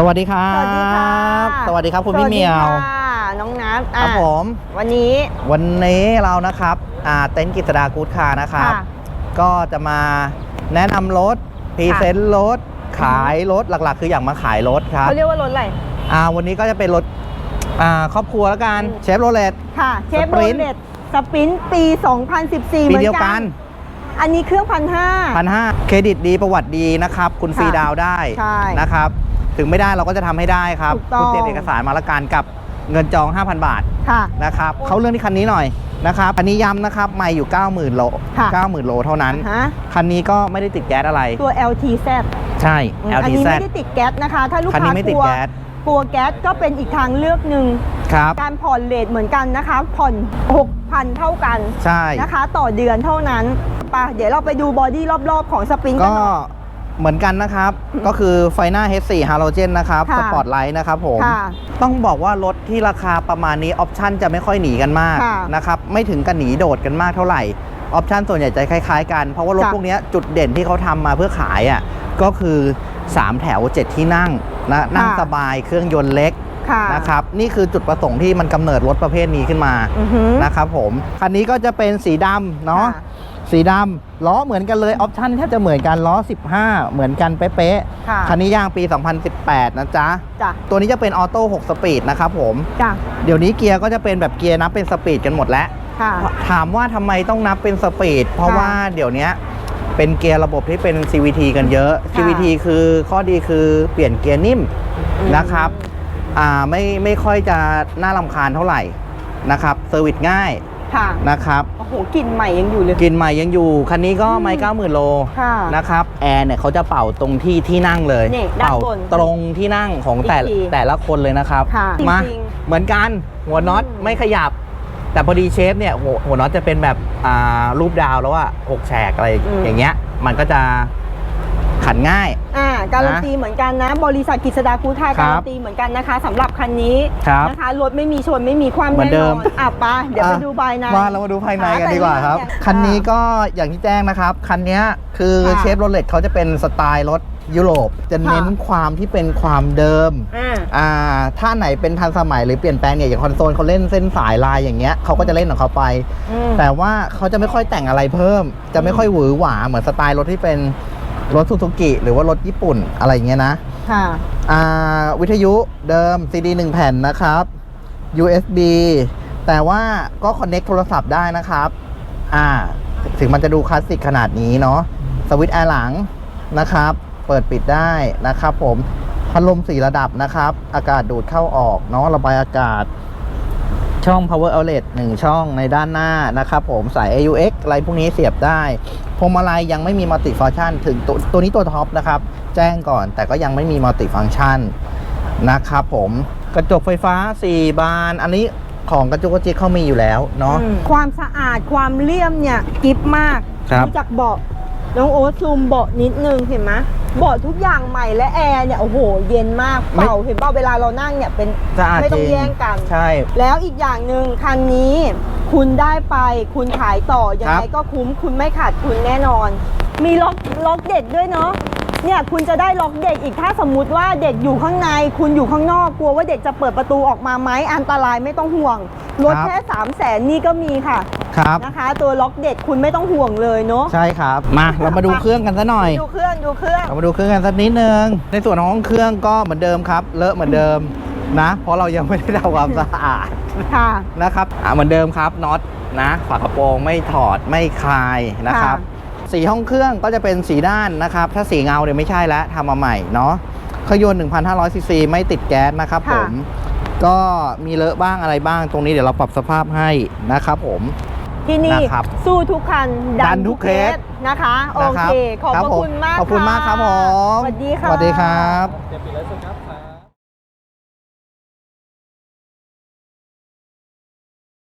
สวัสดีครับ สวัสดีค่ะสวัสดีครับคุณพี่เหมียวสวัสดีค่ะน้องนัทครับอะผม วันนี้ วันนี้เรานะครับอ่าเต็นท์กิษดากูดคาร์นะครับค่ะก็จะมาแนะนำรถพรีเซนต์รถ ขายรถ หลักๆ คืออยากมาขายรถครับเขาเรียกว่ารถอะไร อ่า วันนี้ก็จะเป็นรถ อ่า ครอบครัวแล้วกันอืมเชฟโรเลตค่ะ เชฟโร Sprint เลตสปรินต์ปี 2014 เหปีมือนเดียวกักันนอันนี้เครื่องพันห้าพันห้าเครดิตดีประวัติดีนะครับ คุณค่ะฟรีดาวน์ได้ใช่นะครับ ถึงไม่ได้เราก็จะทำให้ได้ครับ ถูกต้อง คุณเตรียมเอกสารมาละกันกับเงินจอง 5,000 บาทค่ะ นะครับเขาเรื่องที่คันนี้หน่อยนะครับคันนี้ย้ำนะครับไม่อยู่ 90,000 โล ค่ะ 90,000 โลเท่านั้น ฮะคันนี้ก็ไม่ได้ติดแก๊สอะไร ตัว LTZ ใช่อืมอันนี้ LTZ ไม่ได้ติดแก๊สนะคะ ถ้าลูกคันค้านี้ไม่กติดลัวแก๊สกลัวแก๊สก็เป็นอีกทางเลือกหนึ่ง ครับ การผ่อนเลทเหมือนกันนะคะ ผ่อน 6,000 เท่ากันใช่ นะคะ ต่อเดือนเท่านั้นไปะเดี๋ยวเราไปดูบอดี้รอบๆ ของสปรินต์กันก็หน่อย เหมือนกันนะครับ ก็คือไฟหน้า H4 ฮาโลเจนนะครับค่ะสปอตไลท์นะครับผม ค่ะต้องบอกว่ารถที่ราคาประมาณนี้ออปชันจะไม่ค่อยหนีกันมากค่ะนะครับไม่ถึงกับหนีโดดกันมากเท่าไหร่ออปชันส่วนใหญ่จะคล้ายๆกัน เพราะว่ารถค่ะพวกเนี้ยจุดเด่นที่เขาทำมาเพื่อขายอะก็คือ 3 แถว 7 ที่นั่งนะนั่งสบายเครื่องยนต์เล็กค่ะนะครับนี่คือจุดประสงค์ที่มันกำเนิดรถประเภทนี้ขึ้นมา อือหือ นะครับผม คันนี้ก็จะเป็นสีดำเนาะ ค่ะ สีดำล้อเหมือนกันเลยออปชันแทบจะเหมือนกันล้อ 15 เหมือนกันเป๊ะค่ะๆคันนี้ย่างปี 2018 นะจ๊ะ จ้ะตัวนี้จะเป็นออโต้6สปีดนะครับผม จ้ะเดี๋ยวนี้เกียร์ก็จะเป็นแบบเกียร์นับเป็นสปีดกันหมดแล้ว ค่ะ ถามว่าทำไมต้องนับเป็นสปีด เพราะค่ะว่าเดี๋ยวนี้เป็นเกียร์ระบบที่เป็น CVT กันเยอะค่ะ CVT คือข้อดีคือเปลี่ยนเกียร์นิ่มอืม นะครับอ่าไม่ไม่ค่อยจะน่ารำคาญเท่าไหร่นะครับเซอร์วิสง่าย ค่ะ นะครับ โอ้โหกลิ่นใหม่ยังอยู่เลย กลินใหม่ยังอยู่ คันนี้ก็อืมไม่เก้าหมื่นโลค่ะนะครับ แอร์เนี่ยเขาจะเป่าตรงที่ที่นั่งเลย นี่ด้านเป่าบนตรงที่นั่งของแต่อีกทีแต่ละคนเลยนะครับ ค่ะมา จริงเหมือนกัน หัวน็อตอืม ไม่ขยับ แต่พอดีเชฟเนี่ยหัวหัวน็อตจะเป็นแบบอ่ารูปดาวแล้วอะหกแฉกอะไรอย่างเงี้ย มันก็จะขันง่าย อ่า การันตีเหมือนกันนะ บริษัทกิษดาคูทาครักาบรันตีเหมือนกันนะคะสำหรับคันนี้ครับนะคะรถไม่มีชนไม่มีความเหมือนแน่เดินอมนอะไปะเดี๋ยวไปดูใบในมาเรามาดูภายในกันดีกว่าครับหาแต่คันนี้เนี่ยก็อย่างที่แจ้งนะครับ คันเนี้ยคือค่ะเชฟโรเลตเขาจะเป็นสไตล์รถยุโรปจะเน้นค่ะความที่เป็นความเดิมอ่าอ่า ถ้าไหนเป็นทันสมัยหรือเปลี่ยนแปลงเนี่ยอย่างคอนโซลเขาเล่นเส้นสายลายอย่างเงี้ยเขาก็จะเล่นของเขาไปอืมแต่ว่าเขาจะไม่ค่อยแต่งอะไรเพิ่ม จะไม่ค่อยหวือหวาเหมือนสไตล์รถที่เป็น รถซูซูกิหรือว่ารถญี่ปุ่นอะไรอย่างเงี้ยนะค่ะอ่าวิทยุเดิม CD 1 แผ่นนะครับ USB แต่ว่าก็ Connect โทรศัพท์ได้นะครับอ่าถึงมันจะดูคลาสสิกขนาดนี้เนาะสวิตช์แอร์หลังนะครับ เปิดปิดได้นะครับผมพัดลมสี่ระดับนะครับ อากาศดูดเข้าออกเนาะระบายอากาศ ช่อง power outlet 1 ช่องในด้านหน้านะครับผมสาย AUX อะไรพวกนี้เสียบได้พวงมาลัยยังไม่มีมัลติฟัง c t ชันถึงตัวตัวนี้ตัวท็อปนะครับ แจ้งก่อนแต่ก็ยังไม่มีมัลติฟัง c t ชันนะครับผมกระจกไฟฟ้า 4 บาน อันนี้ของกระจกกระจิกเขามีอยู่แล้วเนาะอืมความสะอาดความเลี่ยมเนี่ยกิฟมากครับรู้จักเบาะน้องโอ๊ตซูมเบาะนิดนึงเห็นไหม เบาะทุกอย่างใหม่และแอร์เนี่ยโอ้โหเย็นมากเป่าเห็นเป่าเวลาเรานั่งเนี่ยเป็นสะอาดไม่ต้จองริงแย่งกัน ใช่ แล้วอีกอย่างหนึ่งคันนี้ คุณได้ไปคุณขายต่อยังครัไงบก็คุ้มคุณไม่ขาดทุนแน่นอน มีล็อกล็อกเด็กด้วยเนาะ เนี่ยคุณจะได้ล็อกเด็กอีกถ้าสมมุติว่าเด็กอยู่ข้างใน คุณอยู่ข้างนอกกลัวว่าเด็กจะเปิดประตูออกมาไหมอันตรายไม่ต้องห่วงรถครับแค่3 0 0แสนนี่ก็มีค่ะครับ นะคะ ตัวล็อกเด็กคุณไม่ต้องห่วงเลยเนาะใช่ครับ มาเรามาดูเครื่องกันซะหน่อย ดูเครื่องดูเครื่องเรามาดูเครื่องกันสักนิดนึง ในส่วนของห้องเครื่องก็เหมือนเดิมครับ เลอะเหมือนเดิมนะ เพราะเรายังไม่ได้ทำความสะอาดค่ะนะครับอ่าเหมือนเดิมครับน็อตนะฝากระโปรงไม่ถอดไม่คลายนะครับ สีห้องเครื่องก็จะเป็นสีด้านนะครับ ถ้าสีเงาเนี่ยไม่ใช่แล้วทำมาใหม่เนาะเครื่องยนต์1,500ซีซีไม่ติดแก๊สนะครับผค่ะมก็มีเลอะบ้างอะไรบ้างตรงนี้เดี๋ยวเราปรับสภาพให้นะครับผมที่นี่นะครับสู้ทุกคัน ดันทุกเคสนะคะ โอนะครัเค ขอบรัพระผมคุณมากขอบคุณมากครับผม สวัสดีค่ะสวัสดีครับ